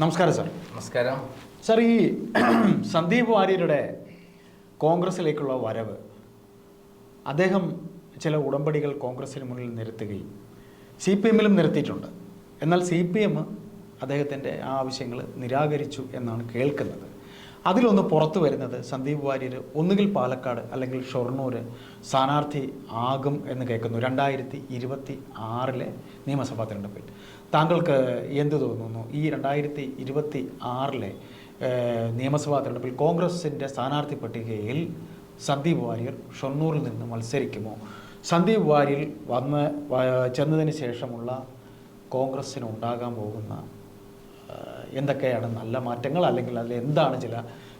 നമസ്കാരം സാർ. നമസ്കാരം. സാർ ഈ സന്ദീപ് വാര്യരുടെ കോൺഗ്രസിലേക്കുള്ള വരവ് അദ്ദേഹം ചില ഉടമ്പടികൾ കോൺഗ്രസിന് മുന്നിൽ നിരത്തുകയും സി പി എമ്മിലും നിരത്തിയിട്ടുണ്ട്. എന്നാൽ സി പി എം അദ്ദേഹത്തിന്റെ ആ ആവശ്യങ്ങൾ നിരാകരിച്ചു എന്നാണ് കേൾക്കുന്നത്. അതിലൊന്ന് പുറത്തു വരുന്നത് സന്ദീപ് വാര്യർ ഒന്നുകിൽ പാലക്കാട് അല്ലെങ്കിൽ ഷൊർണൂർ സ്ഥാനാർത്ഥി ആകും എന്ന് കേൾക്കുന്നു. രണ്ടായിരത്തി ഇരുപത്തി ആറിലെ നിയമസഭാ തെരഞ്ഞെടുപ്പിൽ. താങ്കൾക്ക് എന്ത് തോന്നുന്നു? ഈ രണ്ടായിരത്തി ഇരുപത്തി ആറിലെ നിയമസഭാ തെരഞ്ഞെടുപ്പിൽ കോൺഗ്രസിന്റെ സ്ഥാനാർത്ഥി പട്ടികയിൽ സന്ദീപ് വാര്യർ ഷൊർണൂരിൽ നിന്ന് മത്സരിക്കുമോ? സന്ദീപ് വാര്യർ വന്ന് ചെന്നതിന് ശേഷമുള്ള കോൺഗ്രസ്സിന് ഉണ്ടാകാൻ പോകുന്ന എന്തൊക്കെയാണ് നല്ല മാറ്റങ്ങൾ? അല്ലെങ്കിൽ അതിൽ എന്താണ് ചില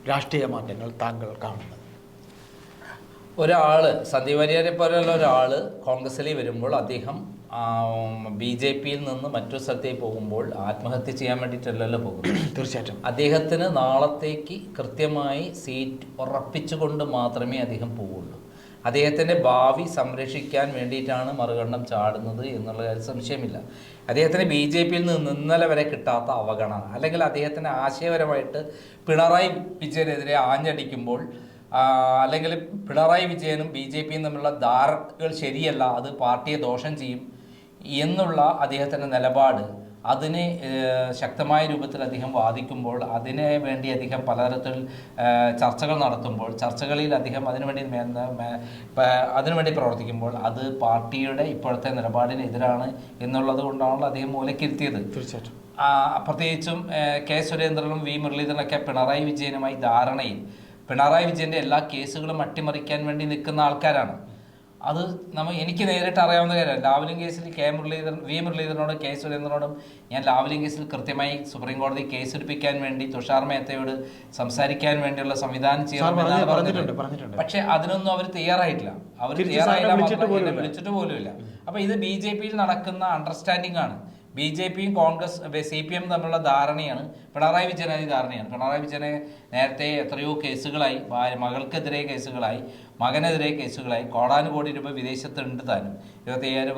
രാഷ്ട്രീയ മാറ്റങ്ങൾ താങ്കൾ കാണുന്നത്? ഒരാൾ സന്ദീപ് വാര്യരെ പോലെയുള്ള ഒരാൾ കോൺഗ്രസിൽ വരുമ്പോൾ അദ്ദേഹം ബി ജെ പിയിൽ നിന്ന് മറ്റൊരു സ്ഥലത്തേക്ക് പോകുമ്പോൾ ആത്മഹത്യ ചെയ്യാൻ വേണ്ടിയിട്ടല്ലല്ലോ പോകുന്നത്. തീർച്ചയായിട്ടും. അദ്ദേഹത്തിന് നാളത്തേക്ക് കൃത്യമായി സീറ്റ് ഉറപ്പിച്ചുകൊണ്ട് മാത്രമേ അദ്ദേഹം പോവുള്ളൂ. അദ്ദേഹത്തിന്റെ ഭാവി സംരക്ഷിക്കാൻ വേണ്ടിയിട്ടാണ് മറുകണ്ഠം ചാടുന്നത് എന്നുള്ള കാര്യം സംശയമില്ല. അദ്ദേഹത്തിന് ബി ജെ പിയിൽ നിന്ന് ഇന്നലെ വരെ കിട്ടാത്ത അവഗണന അല്ലെങ്കിൽ അദ്ദേഹത്തിന് ആശയപരമായിട്ട് പിണറായി വിജയനെതിരെ ആഞ്ഞടിക്കുമ്പോൾ അല്ലെങ്കിൽ പിണറായി വിജയനും ബി ജെ പിയും തമ്മിലുള്ള ധാരണകൾ ശരിയല്ല അത് പാർട്ടിയെ ദോഷം ചെയ്യും എന്നുള്ള അദ്ദേഹത്തിന്റെ നിലപാട് അതിനെ ശക്തമായ രൂപത്തിൽ അദ്ദേഹം വാദിക്കുമ്പോൾ അതിനെ വേണ്ടി അദ്ദേഹം പലതരത്തിൽ ചർച്ചകൾ നടത്തുമ്പോൾ ചർച്ചകളിൽ അദ്ദേഹം അതിനുവേണ്ടി അതിനുവേണ്ടി പ്രവർത്തിക്കുമ്പോൾ അത് പാർട്ടിയുടെ ഇപ്പോഴത്തെ നിലപാടിനെതിരാണ് എന്നുള്ളത് കൊണ്ടാണല്ലോ അദ്ദേഹം മൂലക്കിരുത്തിയത്. തീർച്ചയായിട്ടും. പ്രത്യേകിച്ചും കെ സുരേന്ദ്രനും വി മുരളീധരനൊക്കെ പിണറായി വിജയനുമായി ധാരണയിൽ പിണറായി വിജയന്റെ എല്ലാ കേസുകളും അട്ടിമറിക്കാൻ വേണ്ടി നിൽക്കുന്ന ആൾക്കാരാണ്. അത് നമ്മൾ എനിക്ക് നേരിട്ട് അറിയാവുന്ന കാര്യമാണ് ലാവലിംഗ് കേസിൽ കെ മുരളീധരൻ വി മുരളീധരനോടും കെ സുരേന്ദ്രനോടും ഞാൻ ലാവലിംഗ് കേസിൽ കൃത്യമായി സുപ്രീം കോടതി കേസ് കേസെടുപ്പിക്കാൻ വേണ്ടി തുഷാർ മേത്തയോട് സംസാരിക്കാൻ വേണ്ടിയുള്ള സംവിധാനം ചെയ്യണമെന്നാണ് പറഞ്ഞിട്ടുണ്ട്. പക്ഷെ അതിനൊന്നും അവർ തയ്യാറായിട്ടില്ല. അവർ തയ്യാറായില്ല വിളിച്ചിട്ട് പോലുമില്ല. അപ്പൊ ഇത് ബി ജെ പിയിൽ നടക്കുന്ന അണ്ടർസ്റ്റാൻഡിംഗ് ആണ്. ബി ജെ പിയും കോൺഗ്രസ് സി പി എം തമ്മിലുള്ള ധാരണയാണ്. പിണറായി വിജയനായി ധാരണയാണ്. പിണറായി വിജയനെ നേരത്തെ എത്രയോ കേസുകളായി മകൾക്കെതിരെ കേസുകളായി. മകനെതിരെ കേസുകളായി കോടാനുകോടി രൂപ വിദേശത്തുണ്ട് താനും. ഇരുപത്തി അയ്യായിരം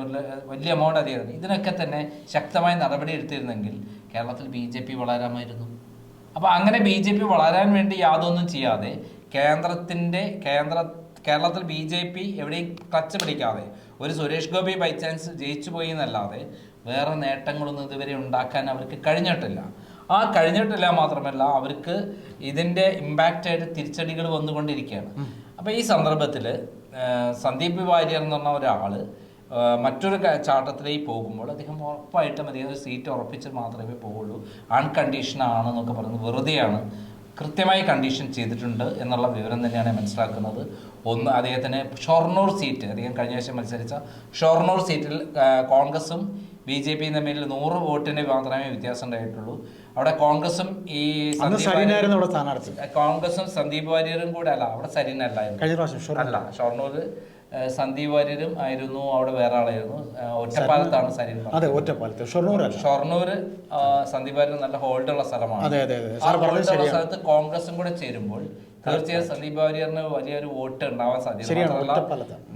വലിയ എമൗണ്ട് അധികം ഇതിനൊക്കെ തന്നെ ശക്തമായ നടപടി എടുത്തിരുന്നെങ്കിൽ കേരളത്തിൽ ബി ജെ പി വളരാമായിരുന്നു. അപ്പോൾ അങ്ങനെ ബി ജെ പി വളരാൻ വേണ്ടി യാതൊന്നും ചെയ്യാതെ കേന്ദ്രത്തിന്റെ കേന്ദ്ര കേരളത്തിൽ ബി ജെ പി എവിടെയും ക്ലച്ച് പിടിക്കാതെ ഒരു സുരേഷ് ഗോപി ബൈ ചാൻസ് ജയിച്ചു പോയി എന്നല്ലാതെ വേറെ നേട്ടങ്ങളൊന്നും ഇതുവരെ ഉണ്ടാക്കാൻ അവർക്ക് കഴിഞ്ഞിട്ടില്ല. ആ കഴിഞ്ഞിട്ടില്ല മാത്രമല്ല അവർക്ക് ഇതിന്റെ ഇമ്പാക്റ്റ് ആയിട്ട് തിരിച്ചടികൾ വന്നുകൊണ്ടിരിക്കുകയാണ്. അപ്പോൾ ഈ സന്ദർഭത്തിൽ സന്ദീപ് വാര്യർ എന്ന് പറഞ്ഞ ഒരാൾ മറ്റൊരു ചാട്ടത്തിലേക്ക് പോകുമ്പോൾ അദ്ദേഹം ഉറപ്പായിട്ടും അദ്ദേഹം ഒരു സീറ്റ് ഉറപ്പിച്ച് മാത്രമേ പോകുള്ളൂ അൺകണ്ടീഷൻ ആണെന്നൊക്കെ പറയുന്നത് വെറുതെയാണ്. കൃത്യമായി കണ്ടീഷൻ ചെയ്തിട്ടുണ്ട് എന്നുള്ള വിവരം തന്നെയാണ് മനസ്സിലാക്കുന്നത്. ഒന്ന് അദ്ദേഹത്തിന് ഷൊർണൂർ സീറ്റ് അദ്ദേഹം കഴിഞ്ഞ ആഴ്ച മത്സരിച്ച ഷൊർണൂർ സീറ്റിൽ കോൺഗ്രസും ബി ജെ പിയും തമ്മിൽ നൂറ് വോട്ടിന് മാത്രമേ വ്യത്യാസം ഉണ്ടായിട്ടുള്ളൂ. അവിടെ കോൺഗ്രസും ഈ സ്ഥാനാർത്ഥി. കോൺഗ്രസും സന്ദീപ് വാര്യരും കൂടെ അല്ല അവിടെ സരീനല്ലായിരുന്നു അല്ല ഷൊർണൂര് സന്ദീപ് വാര്യരും ആയിരുന്നു അവിടെ വേറെ ആളായിരുന്നു. ഒറ്റപ്പാലത്താണ് സരീൻ അതെ ഒറ്റപ്പാലത്ത്. ഷൊർണൂർ സന്ദീപ് വാര്യർ നല്ല ഹോൾഡ് ഉള്ള സ്ഥലമാണ് ഹോൾഡുള്ള സ്ഥലത്ത് കോൺഗ്രസും കൂടെ ചേരുമ്പോൾ തീർച്ചയായും സന്ദീപ് വാര്യറിന് വലിയൊരു വോട്ട് ഉണ്ടാവാൻ സാധ്യത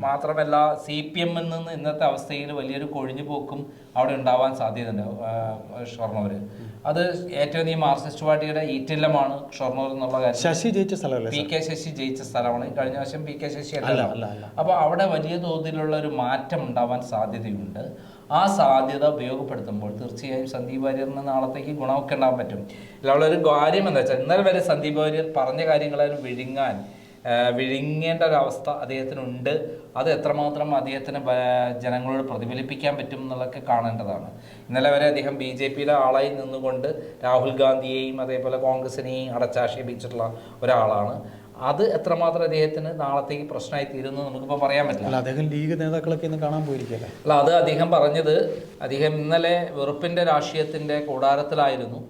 മാത്രമല്ല- സി പി എമ്മിൽ നിന്ന് ഇന്നത്തെ അവസ്ഥയിൽ വലിയൊരു കൊഴിഞ്ഞു പോക്കും അവിടെ ഉണ്ടാവാൻ സാധ്യതയുണ്ട് ഷൊർണൂർ ഷൊർണൂര്. അത് ഏറ്റവും ഈ മാർക്സിസ്റ്റ് പാർട്ടിയുടെ ഈറ്റില്ലമാണ് ഷൊർണൂർ എന്നുള്ള കാര്യം. ശശി ജയിച്ച സ്ഥലമല്ല പി കെ ശശി ജയിച്ച സ്ഥലമാണ്. കഴിഞ്ഞ വർഷം പി കെ ശശി അല്ല. അപ്പോൾ അവിടെ വലിയ തോതിലുള്ള ഒരു മാറ്റം ഉണ്ടാവാൻ സാധ്യതയുണ്ട്. ആ സാധ്യത ഉപയോഗപ്പെടുത്തുമ്പോൾ തീർച്ചയായും സന്ദീപ് വാര്യറിന് നാളത്തേക്ക് ഗുണമൊക്കെ ഉണ്ടാകാൻ പറ്റും. ഇതിലുള്ള ഒരു കാര്യം എന്താ വെച്ചാൽ ഇന്നലെ വരെ സന്ദീപ് വാര്യർ പറഞ്ഞ കാര്യങ്ങളാലും വിഴുങ്ങാൻ വിഴുങ്ങേണ്ട ഒരു അവസ്ഥ അദ്ദേഹത്തിനുണ്ട്. അത് എത്രമാത്രം അദ്ദേഹത്തിന് ജനങ്ങളോട് പ്രതിഫലിപ്പിക്കാൻ പറ്റും എന്നുള്ളതൊക്കെ കാണേണ്ടതാണ്. ഇന്നലെ വരെ അദ്ദേഹം ബി ജെ പിയിലെ ആളായി നിന്നുകൊണ്ട് രാഹുൽ ഗാന്ധിയെയും അതേപോലെ കോൺഗ്രസിനെയും അടച്ചാക്ഷേപിച്ചിട്ടുള്ള ഒരാളാണ്. അത് എത്രമാത്രം അദ്ദേഹത്തിന് നാളത്തേക്ക് പ്രശ്നമായി തീരുന്നു നമുക്കിപ്പോൾ പറയാൻ പറ്റില്ല. അദ്ദേഹം ലീഗ് നേതാക്കളൊക്കെ ഇന്ന് കാണാൻ പോയിരിക്കല്ലേ? അല്ല അത് അദ്ദേഹം പറഞ്ഞത് അദ്ദേഹം ഇന്നലെ വെറുപ്പിന്റെ രാഷ്ട്രീയത്തിന്റെ കൂടാരത്തിലായിരുന്നു.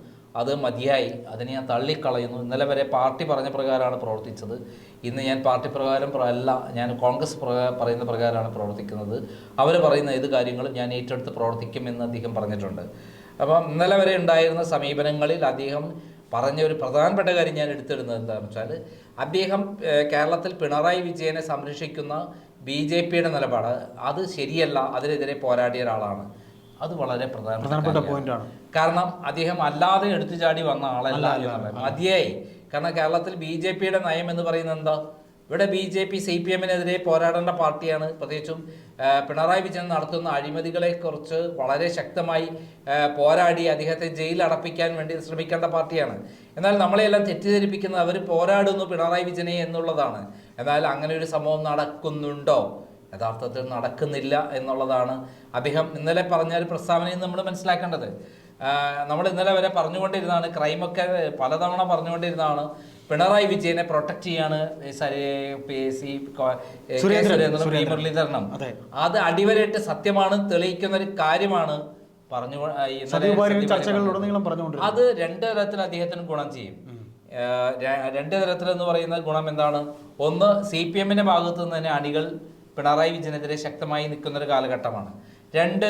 അത് മതിയായി. അതിനെ ഞാൻ തള്ളിക്കളയുന്നു. ഇന്നലെ വരെ പാർട്ടി പറഞ്ഞ പ്രകാരമാണ് പ്രവർത്തിച്ചത്. ഇന്ന് ഞാൻ പാർട്ടി പ്രകാരം അല്ല ഞാൻ കോൺഗ്രസ് പറയുന്ന പ്രകാരമാണ് പ്രവർത്തിക്കുന്നത്. അവർ പറയുന്ന ഏത് കാര്യങ്ങളും ഞാൻ ഏറ്റെടുത്ത് പ്രവർത്തിക്കുമെന്ന് അദ്ദേഹം പറഞ്ഞിട്ടുണ്ട്. അപ്പം ഇന്നലെ വരെ ഉണ്ടായിരുന്ന സമീപനങ്ങളിൽ അദ്ദേഹം പറഞ്ഞ ഒരു പ്രധാനപ്പെട്ട കാര്യം ഞാൻ എടുത്തിടുന്നത് എന്താണെന്ന് വെച്ചാൽ അദ്ദേഹം കേരളത്തിൽ പിണറായി വിജയനെ സംരക്ഷിക്കുന്ന ബി ജെ പിയുടെ നിലപാട്. അത് ശരിയല്ല അതിനെതിരെ പോരാടിയ ഒരാളാണ്. അത് വളരെ പ്രധാനപ്പെട്ട പോയിന്റാണ്. കാരണം അദ്ദേഹം അല്ലാതെ എടുത്തു ചാടി വന്ന ആളല്ല. മതിയായി. കാരണം കേരളത്തിൽ ബി ജെ പിയുടെ നയം എന്ന് പറയുന്നത് എന്താ? ഇവിടെ B J P C P എമ്മിനെതിരെ പോരാടേണ്ട പാർട്ടിയാണ്. പ്രത്യേകിച്ചും പിണറായി വിജയൻ നടത്തുന്ന അഴിമതികളെ കുറിച്ച് വളരെ ശക്തമായി പോരാടി അദ്ദേഹത്തെ ജയിലിൽ അടപ്പിക്കാൻ വേണ്ടി ശ്രമിക്കേണ്ട പാർട്ടിയാണ്. എന്നാൽ നമ്മളെല്ലാം തെറ്റിദ്ധരിപ്പിക്കുന്നത് അവർ പോരാടുന്നു പിണറായി വിജയനെ എന്നുള്ളതാണ്. എന്നാൽ അങ്ങനെ ഒരു സംഭവം നടക്കുന്നുണ്ടോ? യഥാർത്ഥത്തിൽ നടക്കുന്നില്ല എന്നുള്ളതാണ്. അദ്ദേഹം ഇന്നലെ പറഞ്ഞ ഒരു പ്രസ്താവനയിൽ നമ്മൾ മനസ്സിലാക്കേണ്ടത്. നമ്മൾ ഇന്നലെ വരെ പറഞ്ഞുകൊണ്ടിരുന്നതാണ് ക്രൈമൊക്കെ പലതവണ പറഞ്ഞുകൊണ്ടിരുന്നതാണ്. പിണറായി വിജയനെ പ്രൊട്ടക്ട് ചെയ്യാണ്. മുരളീധരനും. അത്. അടിവരയിട്ട് സത്യമാണ് തെളിയിക്കുന്ന ഒരു കാര്യമാണ് പറഞ്ഞു അത് രണ്ടു തരത്തിൽ അദ്ദേഹത്തിന് ഗുണം ചെയ്യും. രണ്ട് തരത്തിൽ എന്ന് പറയുന്ന ഗുണം എന്താണ്? ഒന്ന് സി പി എമ്മിന്റെ ഭാഗത്തു നിന്ന് തന്നെ അണികൾ പിണറായി വിജയനെതിരെ ശക്തമായി നിൽക്കുന്ന ഒരു കാലഘട്ടമാണ്. രണ്ട്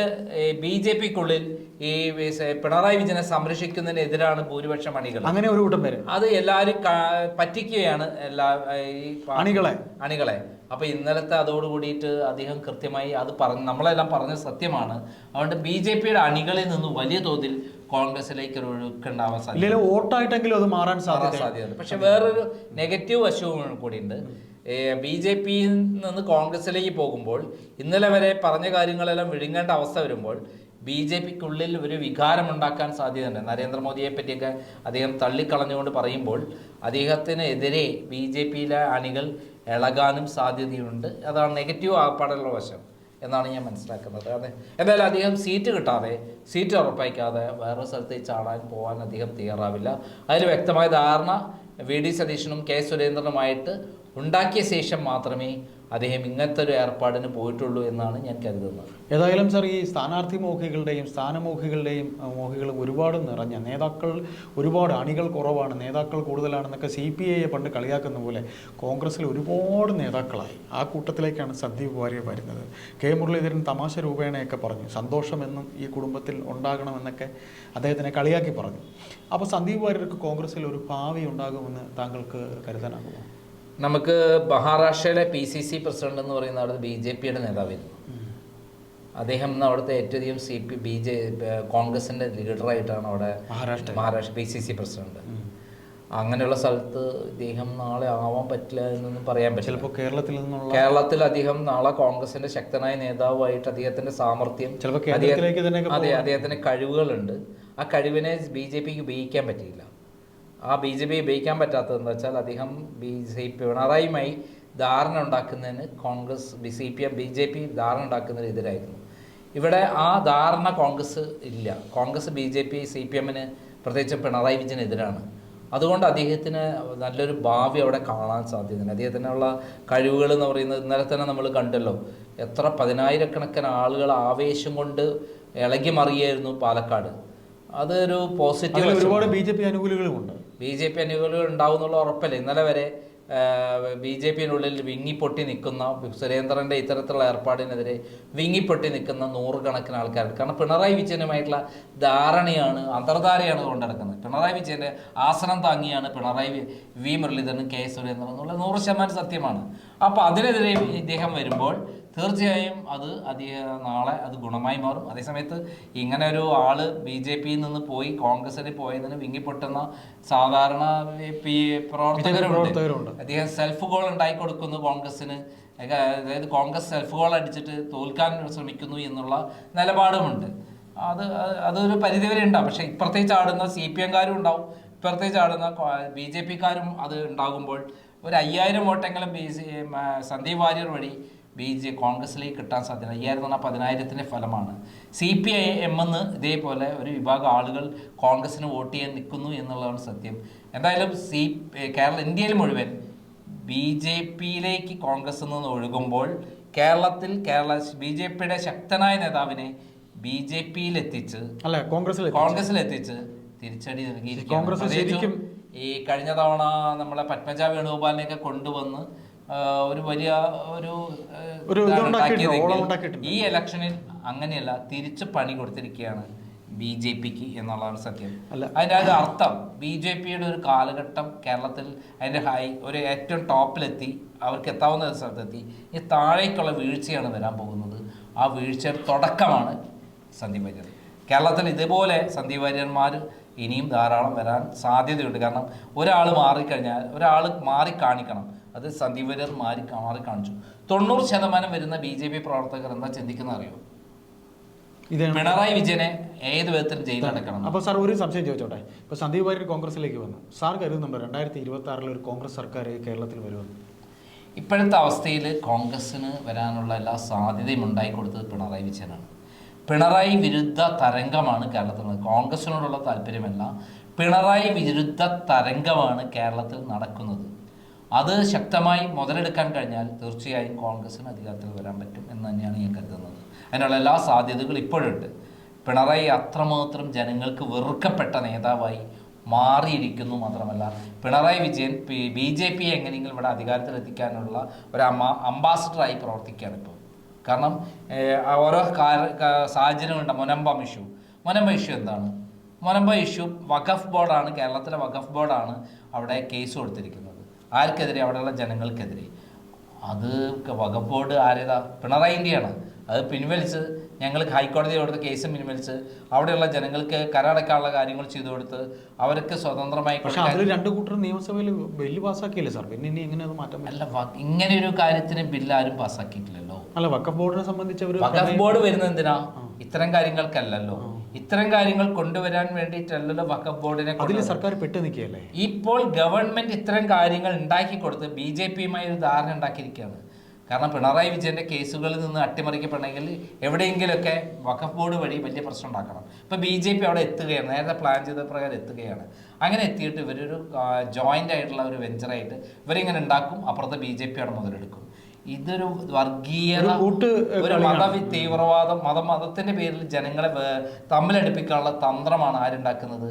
ബി ജെ പിക്കുള്ളിൽ ഈ പിണറായി വിജയനെ സംരക്ഷിക്കുന്നതിനെതിരാണ് ഭൂരിപക്ഷം അണികൾ അങ്ങനെ ഒരു കൂട്ടം പേര്. അത് എല്ലാവരും പറ്റിക്കുകയാണ് എല്ലാ ഈ അണികളെ. അണികളെ. അപ്പൊ ഇന്നലത്തെ അതോടുകൂടിയിട്ട് അദ്ദേഹം കൃത്യമായി അത് പറഞ്ഞ് നമ്മളെല്ലാം പറഞ്ഞ സത്യമാണ്. അതുകൊണ്ട് ബി ജെ പിയുടെ അണികളിൽ നിന്ന് വലിയ തോതിൽ കോൺഗ്രസിലേക്ക് ഒരു ഒഴുക്കുണ്ടാവാൻ സാധ്യത വോട്ടായിട്ടെങ്കിലും അത് മാറാൻ സാധ്യത സാധ്യതയുണ്ട്. പക്ഷെ വേറൊരു നെഗറ്റീവ് വശവും കൂടിയുണ്ട്. ബി ജെ പിയിൽ നിന്ന് കോൺഗ്രസിലേക്ക് പോകുമ്പോൾ ഇന്നലെ വരെ പറഞ്ഞ കാര്യങ്ങളെല്ലാം വിഴുങ്ങേണ്ട അവസ്ഥ വരുമ്പോൾ ബി ജെ പിക്കുള്ളിൽ ഒരു വികാരം ഉണ്ടാക്കാൻ സാധ്യതയുണ്ട്. നരേന്ദ്രമോദിയെ പറ്റിയൊക്കെ അദ്ദേഹം തള്ളിക്കളഞ്ഞുകൊണ്ട് പറയുമ്പോൾ അദ്ദേഹത്തിനെതിരെ ബി ജെ പിയിലെ അണികൾ ഇളകാനും സാധ്യതയുണ്ട്. അതാണ് നെഗറ്റീവ് ആർപ്പാടുള്ള വശം എന്നാണ് ഞാൻ മനസ്സിലാക്കുന്നത്. അതെ. എന്തായാലും അദ്ദേഹം സീറ്റ് കിട്ടാതെ സീറ്റ് ഉറപ്പാക്കാതെ വേറെ സ്ഥലത്തേക്ക് ചാടാൻ പോകാൻ അദ്ദേഹം തയ്യാറാവില്ല. അതിൽ വ്യക്തമായ ധാരണ വി ഡി സതീശനും കെ സുരേന്ദ്രനുമായിട്ട് ഉണ്ടാക്കിയ ശേഷം മാത്രമേ അദ്ദേഹം ഇങ്ങനത്തെ ഒരു ഏർപ്പാടിന് പോയിട്ടുള്ളൂ എന്നാണ് ഞാൻ കരുതുന്നത്. ഏതായാലും സർ ഈ സ്ഥാനാർത്ഥി മോഹികളുടെയും സ്ഥാനമോഹികളുടെയും മോഹികൾ ഒരുപാട് നിറഞ്ഞ നേതാക്കൾ ഒരുപാട് അണികൾ കുറവാണ് നേതാക്കൾ കൂടുതലാണെന്നൊക്കെ സി പി ഐയെ പണ്ട് കളിയാക്കുന്ന പോലെ കോൺഗ്രസ്സിൽ ഒരുപാട് നേതാക്കളായി. ആ കൂട്ടത്തിലേക്കാണ് സന്ദീപ് വാര്യർ വരുന്നത്. കെ മുരളീധരൻ തമാശ രൂപേണയൊക്കെ പറഞ്ഞു സന്തോഷമെന്നും ഈ കുടുംബത്തിൽ ഉണ്ടാകണമെന്നൊക്കെ അദ്ദേഹത്തിനെ കളിയാക്കി പറഞ്ഞു. അപ്പോൾ സന്ദീപ് വാര്യർക്ക് കോൺഗ്രസ്സിൽ ഒരു ഭാവി ഉണ്ടാകുമെന്ന് താങ്കൾക്ക് കരുതാനാകുമോ? നമുക്ക് മഹാരാഷ്ട്രയിലെ പി സി സി പ്രസിഡന്റ് എന്ന് പറയുന്ന അവിടുത്തെ ബി ജെ പിയുടെ നേതാവായിരുന്നു. അദ്ദേഹം ഇന്ന് അവിടുത്തെ ഏറ്റവും അധികം സി പി ബി ജെ കോൺഗ്രസിന്റെ ലീഡറായിട്ടാണ് അവിടെ Maharashtra Maharashtra P C C president അങ്ങനെയുള്ള സ്ഥലത്ത് ഇദ്ദേഹം നാളെ ആവാൻ പറ്റില്ല എന്നൊന്നും പറയാൻ പറ്റില്ല. ചിലപ്പോൾ കേരളത്തിൽ നിന്നുള്ള കേരളത്തിൽ അദ്ദേഹം നാളെ കോൺഗ്രസിന്റെ ശക്തനായ നേതാവായിട്ട് അദ്ദേഹത്തിന്റെ സാമർഥ്യം ചിലപ്പോൾ അതെ അദ്ദേഹത്തിന് കഴിവുകളുണ്ട്. ആ കഴിവിനെ ബി ജെ പിക്ക് ഉപയോഗിക്കാൻ പറ്റിയില്ല. ആ ബി ജെ പി ഉപയോഗിക്കാൻ പറ്റാത്തത് എന്താ വെച്ചാൽ അദ്ദേഹം ബി ജെ പിണറായിയുമായി ധാരണ ഉണ്ടാക്കുന്നതിന് Congress B C P M B J P ധാരണ ഉണ്ടാക്കുന്നതിന് എതിരായിരുന്നു. ഇവിടെ ആ ധാരണ കോൺഗ്രസ് ഇല്ല. Congress B J P C P എമ്മിന് പ്രത്യേകിച്ച് പിണറായി വിജയനെതിരാണ് അതുകൊണ്ട് അദ്ദേഹത്തിന് നല്ലൊരു ഭാവി അവിടെ കാണാൻ സാധ്യതയുണ്ട്. അദ്ദേഹത്തിനുള്ള കഴിവുകൾ എന്ന് പറയുന്നത് ഇന്നലെ തന്നെ നമ്മൾ കണ്ടല്ലോ. എത്ര പതിനായിരക്കണക്കിന് ആളുകൾ ആവേശം കൊണ്ട് ഇളകി മറിയായിരുന്നു പാലക്കാട്. അതൊരു പോസിറ്റീവ് ഒരുപാട് ബി ജെ പി അനുകൂലികളുമുണ്ട് ബി ജെ പി അനുകൂലികൾ ഉണ്ടാവും എന്നുള്ള ഉറപ്പല്ല? ഇന്നലെ വരെ ബി ജെ പിയിനുള്ളിൽ വിങ്ങിപ്പൊട്ടി നിൽക്കുന്ന സുരേന്ദ്രന്റെ ഇത്തരത്തിലുള്ള ഏർപ്പാടിനെതിരെ വിങ്ങിപ്പൊട്ടി നിൽക്കുന്ന നൂറുകണക്കിന് ആൾക്കാരുണ്ട്. കാരണം പിണറായി വിജയനുമായിട്ടുള്ള ധാരണയാണ് അന്തർധാരയാണ് കൊണ്ടു നടക്കുന്നത് പിണറായി വിജയന്റെ ആസനം താങ്ങിയാണ് പിണറായി വി മുരളീധരനും കെ സുരേന്ദ്രൻ എന്നുള്ള നൂറ് ശതമാനം സത്യമാണ്. അപ്പോൾ അതിനെതിരെ ഇദ്ദേഹം വരുമ്പോൾ തീർച്ചയായും അത് അതി നാളെ അത് ഗുണമായി മാറും. അതേസമയത്ത് ഇങ്ങനെ ഒരു ആൾ ബി ജെ പിയിൽ നിന്ന് പോയി കോൺഗ്രസിൽ പോയതിന് വിങ്ങിപ്പൊട്ടുന്ന സാധാരണ പ്രവർത്തകരുണ്ട്. അദ്ദേഹം സെൽഫ് ഗോൾ ഉണ്ടാക്കി കൊടുക്കുന്നു കോൺഗ്രസിന് അതായത് കോൺഗ്രസ് സെൽഫ് ഗോൾ അടിച്ചിട്ട് തോൽക്കാൻ ശ്രമിക്കുന്നു എന്നുള്ള നിലപാടുമുണ്ട്. അത് അത് അതൊരു പരിധിവരെ ഉണ്ടാവും. പക്ഷേ ഇപ്പുറത്തേക്ക് ചാടുന്ന സി പി എംകാരും ഉണ്ടാവും. ഇപ്പുറത്തേക്ക് ചാടുന്ന ബി ജെ പിക്കാരും അത് ഉണ്ടാകുമ്പോൾ ഒരു അയ്യായിരം വോട്ടെങ്കിലും ബി സി സന്ദീപ് വാര്യർ വഴി ബി ജെ കോൺഗ്രസിലേക്ക് കിട്ടാൻ സാധ്യത. അയ്യായിരം എന്ന് പറഞ്ഞാൽ പതിനായിരത്തിന്റെ ഫലമാണ്. സി പി ഐ എം എന്ന് ഇതേപോലെ ഒരു വിഭാഗം ആളുകൾ കോൺഗ്രസിന് വോട്ട് ചെയ്യാൻ നിൽക്കുന്നു എന്നുള്ളതാണ് സത്യം. എന്തായാലും സി കേരള ഇന്ത്യയിൽ മുഴുവൻ ബി ജെ പിയിലേക്ക് കോൺഗ്രസ് നിന്ന് ഒഴുകുമ്പോൾ കേരളത്തിൽ കേരള ബി ജെ പിയുടെ ശക്തനായ നേതാവിനെ ബി ജെ പിയിൽ എത്തിച്ച് അല്ല കോൺഗ്രസിൽ കോൺഗ്രസിൽ എത്തിച്ച് തിരിച്ചടി നൽകി കോൺഗ്രസ് ശരിക്കും ഈ കഴിഞ്ഞ തവണ നമ്മളെ പത്മജ വേണുഗോപാലിനെയൊക്കെ കൊണ്ടുവന്ന് ഒരു വലിയ ഒരു. ഈ ഇലക്ഷനിൽ അങ്ങനെയല്ല തിരിച്ച് പണി കൊടുത്തിരിക്കുകയാണ് ബി ജെ പിക്ക് എന്നുള്ളതാണ് സത്യം. അല്ല. അതിന്റെ ഒരു അർത്ഥം ബി ജെ പിയുടെ ഒരു കാലഘട്ടം കേരളത്തിൽ അതിന്റെ ഹൈ ഒരു ഏറ്റവും ടോപ്പിലെത്തി അവർക്ക് എത്താവുന്ന ഒരു സ്ഥലത്തെത്തി ഈ താഴേക്കുള്ള വീഴ്ചയാണ് വരാൻ പോകുന്നത്. ആ വീഴ്ച തുടക്കമാണ് സന്ദീപ് വാര്യർ. കേരളത്തിൽ ഇതുപോലെ സന്ദീപ് വാര്യന്മാർ ഇനിയും ധാരാളം വരാൻ സാധ്യതയുണ്ട്. കാരണം ഒരാൾ മാറിക്കഴിഞ്ഞാൽ ഒരാൾ മാറി കാണിക്കണം അത് സന്ദീപ് വാര്യർ മാറി മാറി കാണിച്ചു. തൊണ്ണൂറ് ശതമാനം വരുന്ന ബി ജെ പി പ്രവർത്തകർ എന്താ ചിന്തിക്കുന്ന അറിയോ? പിണറായി വിജയനെ ഏത് വിധത്തിൽ ജയിലടക്കണം അപ്പോൾ സാർ ഒരു സംശയം ചോദിച്ചോട്ടെ? ഇപ്പോൾ സന്ദീപ് വാര്യർ കോൺഗ്രസിലേക്ക് വന്നു. സാർ കരുതുന്നുണ്ടോ? രണ്ടായിരത്തി ഇരുപത്തി ആറിൽ ഒരു കോൺഗ്രസ് സർക്കാർ കേരളത്തിൽ വരുമെന്ന്. ഇപ്പോഴത്തെ അവസ്ഥയിൽ കോൺഗ്രസ്സിന് വരാനുള്ള എല്ലാ സാധ്യതയും ഉണ്ടായി കൊടുത്തത് പിണറായി വിജയനാണ്. പിണറായി വിരുദ്ധ തരംഗമാണ് കേരളത്തിൽ. കോൺഗ്രസിനോടുള്ള താല്പര്യമല്ല പിണറായി വിരുദ്ധ തരംഗമാണ് കേരളത്തിൽ നടക്കുന്നത്. അത് ശക്തമായി മുതലെടുക്കാൻ കഴിഞ്ഞാൽ തീർച്ചയായും കോൺഗ്രസിന് അധികാരത്തിൽ വരാൻ പറ്റും എന്ന് തന്നെയാണ് ഞാൻ കരുതുന്നത്. അതിനുള്ള എല്ലാ സാധ്യതകളും ഇപ്പോഴുണ്ട്. പിണറായി അത്രമാത്രം ജനങ്ങൾക്ക് വെറുക്കപ്പെട്ട നേതാവായി മാറിയിരിക്കുന്നു മാത്രമല്ല Pinarayi Vijayan B J P എങ്ങനെയെങ്കിലും ഇവിടെ അധികാരത്തിൽ എത്തിക്കാനുള്ള ഒരു അമ്മ അംബാസഡറായി പ്രവർത്തിക്കുകയാണ് ഇപ്പോൾ. കാരണം ഓരോ സാഹചര്യങ്ങളുണ്ട്. മുനമ്പം ഇഷ്യൂ മുനമ്പ ഇഷ്യൂ എന്താണ്? മുനമ്പ ഇഷ്യൂ വഖഫ് ബോർഡാണ്. കേരളത്തിലെ വഖഫ് ബോർഡാണ് അവിടെ കേസ് കൊടുത്തിരിക്കുന്നത്. ആർക്കെതിരെ അവിടെയുള്ള ജനങ്ങൾക്കെതിരെ. അത് വകപ്പോട് ആരേതാ? പിണറായിന്റെയാണ് അത് പിൻവലിച്ച് ഞങ്ങൾ ഹൈക്കോടതി കൊടുത്ത കേസ് പിൻവലിച്ച് അവിടെയുള്ള ജനങ്ങൾക്ക് കരടക്കാനുള്ള കാര്യങ്ങൾ ചെയ്തു കൊടുത്ത് അവർക്ക് സ്വതന്ത്രമായി പക്ഷെ കൊടുക്കാൻ- അതിൽ രണ്ട് കൂട്ടർ നിയമസഭയിൽ ബില്ല് പാസ്സാക്കിയില്ലേ സാർ? പിന്നെ ഇനി എങ്ങനെ അത് മാറ്റാൻ അല്ല ഇങ്ങനെ ഒരു കാര്യത്തിന് ബില്ല് ആരും പാസ്സാക്കിയിട്ടില്ലല്ലോ. അല്ല വക്കഫ് ബോർഡിനെ സംബന്ധിച്ച് വക്കഫ് ബോർഡ് വരുന്നത് എന്തിനാ? ഇത്തരം കാര്യങ്ങൾക്കല്ലല്ലോ. ഇത്തരം കാര്യങ്ങൾ കൊണ്ടുവരാൻ വേണ്ടിയിട്ടല്ലല്ലോ വഖഫ് ബോർഡിനെ. സർക്കാർ പെട്ട് നിൽക്കുകയല്ലേ? ഇപ്പോൾ ഗവൺമെന്റ് ഇത്തരം കാര്യങ്ങൾ ഉണ്ടാക്കി കൊടുത്ത് ബി ജെ പിയുമായി ഒരു ധാരണ ഉണ്ടാക്കിയിരിക്കുകയാണ്. കാരണം പിണറായി വിജയന്റെ കേസുകളിൽ നിന്ന് അട്ടിമറിക്കപ്പെടണമെങ്കിൽ എവിടെയെങ്കിലുമൊക്കെ വഖഫ് ബോർഡ് വഴി വലിയ പ്രശ്നം ഉണ്ടാക്കണം. ഇപ്പൊ ബി ജെ പി അവിടെ എത്തുകയാണ്. നേരത്തെ പ്ലാൻ ചെയ്ത പ്രകാരം എത്തുകയാണ്. അങ്ങനെ എത്തിയിട്ട് ഇവരൊരു ജോയിന്റ് ആയിട്ടുള്ള ഒരു വെഞ്ചറായിട്ട് ഇവരിങ്ങനെ ഉണ്ടാക്കും. അപ്പുറത്തെ ബി ജെ പി അവിടെ മുതലെടുക്കും. ഇതൊരു വർഗീയ ഒരു മതവി തീവ്രവാദം മത മതത്തിന്റെ പേരിൽ ജനങ്ങളെ തമ്മിലടുപ്പിക്കാനുള്ള തന്ത്രമാണ് ആരുണ്ടാക്കുന്നത്?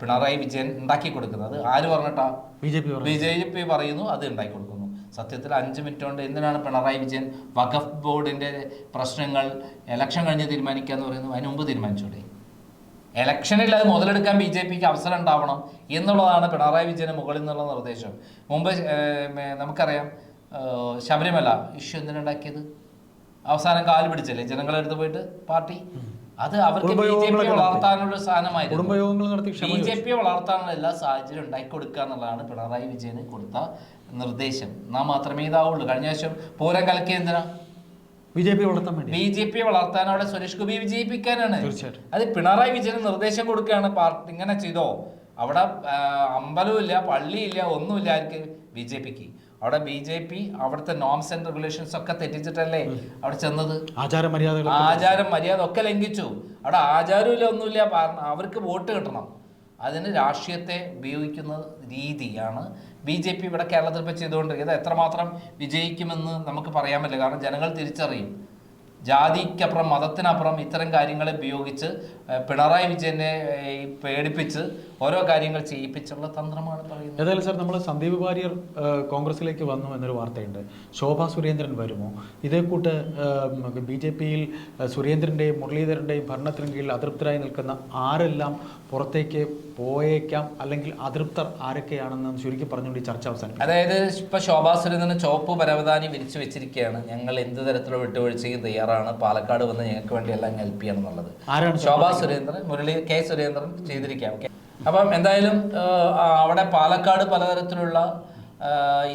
പിണറായി വിജയൻ ഉണ്ടാക്കി കൊടുക്കുന്നത്. ആര് പറഞ്ഞിട്ടാ? B J P B J P പറയുന്നു അത് ഉണ്ടാക്കി കൊടുക്കുന്നു. സത്യത്തിൽ അഞ്ച് മിനിറ്റ് കൊണ്ട് എന്തിനാണ് പിണറായി വിജയൻ വഖഫ് ബോർഡിന്റെ പ്രശ്നങ്ങൾ ഇലക്ഷൻ കഴിഞ്ഞ് തീരുമാനിക്കുക എന്ന് പറയുന്നു അതിന് മുമ്പ് തീരുമാനിച്ചൂടെ? ഇലക്ഷനിൽ അത് മുതലെടുക്കാൻ ബി ജെ പിക്ക് അവസരം ഉണ്ടാവണം എന്നുള്ളതാണ് പിണറായി വിജയന് മുകളിൽ നിന്നുള്ള നിർദ്ദേശം. മുമ്പ് നമുക്കറിയാം ശബരിമല ഇഷ്യൂ എന്തിനുണ്ടാക്കിയത് അവസാനം കാൽ പിടിച്ചല്ലേ? ജനങ്ങളെ അടുത്ത് പോയിട്ട് പാർട്ടി? അത് അവർക്ക് ബി ജെ പി വളർത്താനുള്ള സാധനമായിരുന്നു. ബി ജെ പി വളർത്താനുള്ള എല്ലാ സാഹചര്യം ഉണ്ടാക്കി കൊടുക്കുക എന്നുള്ളതാണ് പിണറായി വിജയന് കൊടുത്ത നിർദ്ദേശം. നാം മാത്രമേ ഇതാവുള്ളൂ. കഴിഞ്ഞ വർഷം പൂരം കലക്കിയ എന്തിനാ? ബി ജെ പി വളർത്താൻ വേണ്ടി. ബി ജെ പി വളർത്താൻ അവിടെ സുരേഷ് ഗോപി വിജയിപ്പിക്കാനാണ്. തീർച്ചയായിട്ടും. അത് പിണറായി വിജയന് നിർദ്ദേശം കൊടുക്കുകയാണ് പാർട്ടി. ഇങ്ങനെ ചെയ്തോ? അവിടെ അമ്പലവും ഇല്ല പള്ളിയില്ല ഒന്നുമില്ല ആർക്ക്? ബി ജെ പിക്ക്. അവിടെ ബി ജെ പി അവിടുത്തെ നോംസ് ആൻഡ് റെഗുലേഷൻസ് ഒക്കെ തെറ്റിച്ചിട്ടല്ലേ അവിടെ ചെന്നത്? ആചാര മര്യാദ ആചാരം മര്യാദ ഒക്കെ ലംഘിച്ചു. അവിടെ ആചാരമില്ല ഒന്നുമില്ല. അവർക്ക് വോട്ട് കിട്ടണം. അതിന് രാഷ്ട്രീയത്തെ ഉപയോഗിക്കുന്ന രീതിയാണ് ബി ജെ പി ഇവിടെ കേരളത്തിൽ ഇപ്പോൾ ചെയ്തുകൊണ്ടിരിക്കുന്നത്. എത്രമാത്രം വിജയിക്കുമെന്ന് നമുക്ക് പറയാൻ പറ്റില്ല. കാരണം ജനങ്ങൾ തിരിച്ചറിയും. ജാതിക്കപ്പുറം മതത്തിനപ്പുറം ഇത്തരം കാര്യങ്ങളെ ഉപയോഗിച്ച് പിണറായി വിജയനെ പേടിപ്പിച്ച് ഓരോ കാര്യങ്ങൾ ചെയ്യിപ്പിച്ചുള്ള തന്ത്രമാണ് പറയുന്നത്. ഏതായാലും സാർ നമ്മൾ സന്ദീപ് വാര്യർ കോൺഗ്രസിലേക്ക് വന്നു എന്നൊരു വാർത്തയുണ്ട്. ശോഭ സുരേന്ദ്രൻ വരുമോ? ഇതേ കൂട്ട് ബി ജെ പിയിൽ സുരേന്ദ്രന്റെയും മുരളീധരന്റെയും ഭരണത്തിന് കീഴിൽ അതൃപ്തരായി നിൽക്കുന്ന ആരെല്ലാം പുറത്തേക്ക് പോയേക്കാം? അല്ലെങ്കിൽ അതൃപ്തർ ആരൊക്കെയാണെന്ന് ചുരുക്കി പറഞ്ഞുകൊണ്ട് ഈ ചർച്ച അവസാനം അതായത് ഇപ്പൊ ശോഭാ സുരേന്ദ്രൻ ചോപ്പ് പരവതാനി വിരിച്ചു വെച്ചിരിക്കുകയാണ്. ഞങ്ങൾ എന്ത് തരത്തിലുള്ള വിട്ടുവീഴ്ചയും തയ്യാറാണ്? പാലക്കാട് വന്ന് ഞങ്ങൾക്ക് വേണ്ടി എല്ലാം ഹെൽപ്പ് ചെയ്യണം എന്നുള്ളത്. ആരാണ് ശോഭാ സുരേന്ദ്രൻ മുരളി കെ സുരേന്ദ്രൻ ചെയ്തിരിക്കാം. ഓക്കെ അപ്പം എന്തായാലും അവിടെ പാലക്കാട് പലതരത്തിലുള്ള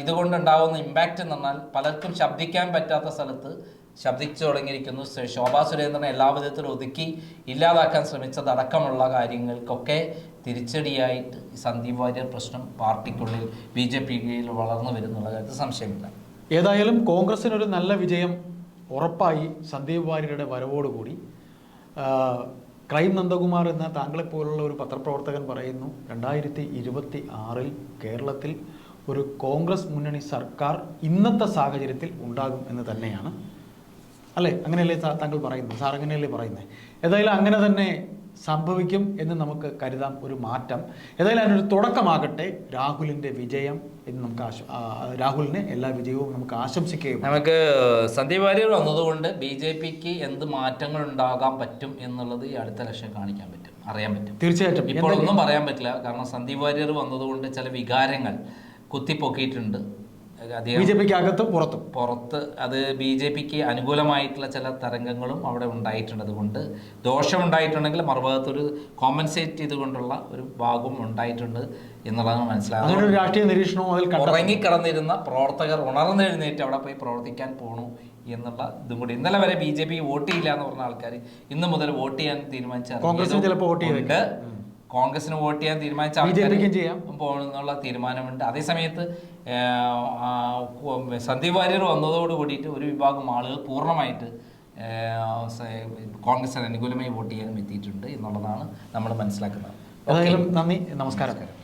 ഇതുകൊണ്ടുണ്ടാവുന്ന ഇമ്പാക്റ്റ് എന്ന് പറഞ്ഞാൽ പലർക്കും ശബ്ദിക്കാൻ പറ്റാത്ത സ്ഥലത്ത് ശബ്ദിച്ചു തുടങ്ങിയിരിക്കുന്നു. ശോഭാ സുരേന്ദ്രനെ എല്ലാ വിധത്തിലും ഒതുക്കി ഇല്ലാതാക്കാൻ ശ്രമിച്ചത് അടക്കമുള്ള കാര്യങ്ങൾക്കൊക്കെ തിരിച്ചടിയായിട്ട് സന്ദീപ് വാര്യർ പ്രശ്നം പാർട്ടിക്കുള്ളിൽ ബി ജെ പിയിൽ വളർന്നു വരുന്നുള്ള കാര്യത്തിൽ സംശയമില്ല. ഏതായാലും കോൺഗ്രസിനൊരു നല്ല വിജയം ഉറപ്പായി സന്ദീപ് വാര്യരുടെ വരവോടുകൂടി. ക്രൈം നന്ദകുമാർ എന്ന താങ്കളെപ്പോലുള്ള ഒരു പത്രപ്രവർത്തകൻ പറയുന്നു രണ്ടായിരത്തി ഇരുപത്തി ആറിൽ കേരളത്തിൽ ഒരു കോൺഗ്രസ് മുന്നണി സർക്കാർ ഇന്നത്തെ സാഹചര്യത്തിൽ ഉണ്ടാകും എന്ന് തന്നെയാണ്. അല്ലേ? അങ്ങനെയല്ലേ താങ്കൾ പറയുന്നത്? സാർ അങ്ങനെയല്ലേ പറയുന്നത്? ഏതായാലും അങ്ങനെ തന്നെ സംഭവിക്കും എന്ന് നമുക്ക് കരുതാം ഒരു മാറ്റം. ഏതായാലും അതിനൊരു തുടക്കമാകട്ടെ. രാഹുലിന്റെ വിജയം എന്ന് നമുക്ക് ആശ രാഹുലിന് എല്ലാ വിജയവും നമുക്ക് ആശംസിക്കുകയും നമുക്ക് സന്ദീപ് വാര്യർ വന്നതുകൊണ്ട് ബി ജെ പിക്ക് എന്ത് മാറ്റങ്ങൾ ഉണ്ടാകാൻ പറ്റും എന്നുള്ളത് ഈ അടുത്ത ലക്ഷ്യം കാണിക്കാൻ പറ്റും അറിയാൻ പറ്റും. തീർച്ചയായിട്ടും. ഇപ്പോൾ ഒന്നും പറയാൻ പറ്റില്ല. കാരണം സന്ദീപ് വാര്യർ വന്നതുകൊണ്ട് ചില വികാരങ്ങൾ കുത്തിപ്പൊക്കിയിട്ടുണ്ട്. ബി ജെ പിക്ക് അകത്തും പുറത്തും? പുറത്ത് അത് ബി ജെ പിക്ക് അനുകൂലമായിട്ടുള്ള ചില തരംഗങ്ങളും അവിടെ ഉണ്ടായിട്ടുണ്ട്. അതുകൊണ്ട് ദോഷമുണ്ടായിട്ടുണ്ടെങ്കിൽ മറുഭാഗത്തൊരു കോമ്പൻസേറ്റ് ചെയ്തുകൊണ്ടുള്ള ഒരു ഭാഗം ഉണ്ടായിട്ടുണ്ട് എന്നുള്ളതാണ് മനസ്സിലാകുന്നത് രാഷ്ട്രീയ നിരീക്ഷണവും അതിൽ ഉറങ്ങിക്കിടന്നിരുന്ന പ്രവർത്തകർ ഉണർന്നെഴുന്നേറ്റ് അവിടെ പോയി പ്രവർത്തിക്കാൻ പോണു എന്നുള്ള ഇതും കൂടി. ഇന്നലെ വരെ ബി ജെ പി വോട്ട് ചെയ്യില്ല എന്ന് പറഞ്ഞ ആൾക്കാർ ഇന്ന് മുതൽ വോട്ട് ചെയ്യാൻ തീരുമാനിച്ച കോൺഗ്രസ് ചിലപ്പോൾ വോട്ട് ചെയ്തേക്കാം. കോൺഗ്രസിന് വോട്ട് ചെയ്യാൻ തീരുമാനിച്ച ചെയ്യാം. പോകണമെന്നുള്ള തീരുമാനമുണ്ട്. അതേസമയത്ത് സന്ദീപ് വാര്യർ വന്നതോട് കൂടിയിട്ട് ഒരു വിഭാഗം ആളുകൾ പൂർണമായിട്ട് കോൺഗ്രസിന് അനുകൂലമായി വോട്ട് ചെയ്യാനും എത്തിയിട്ടുണ്ട് എന്നുള്ളതാണ് നമ്മൾ മനസ്സിലാക്കുന്നത്. നന്ദി. നമസ്കാരം.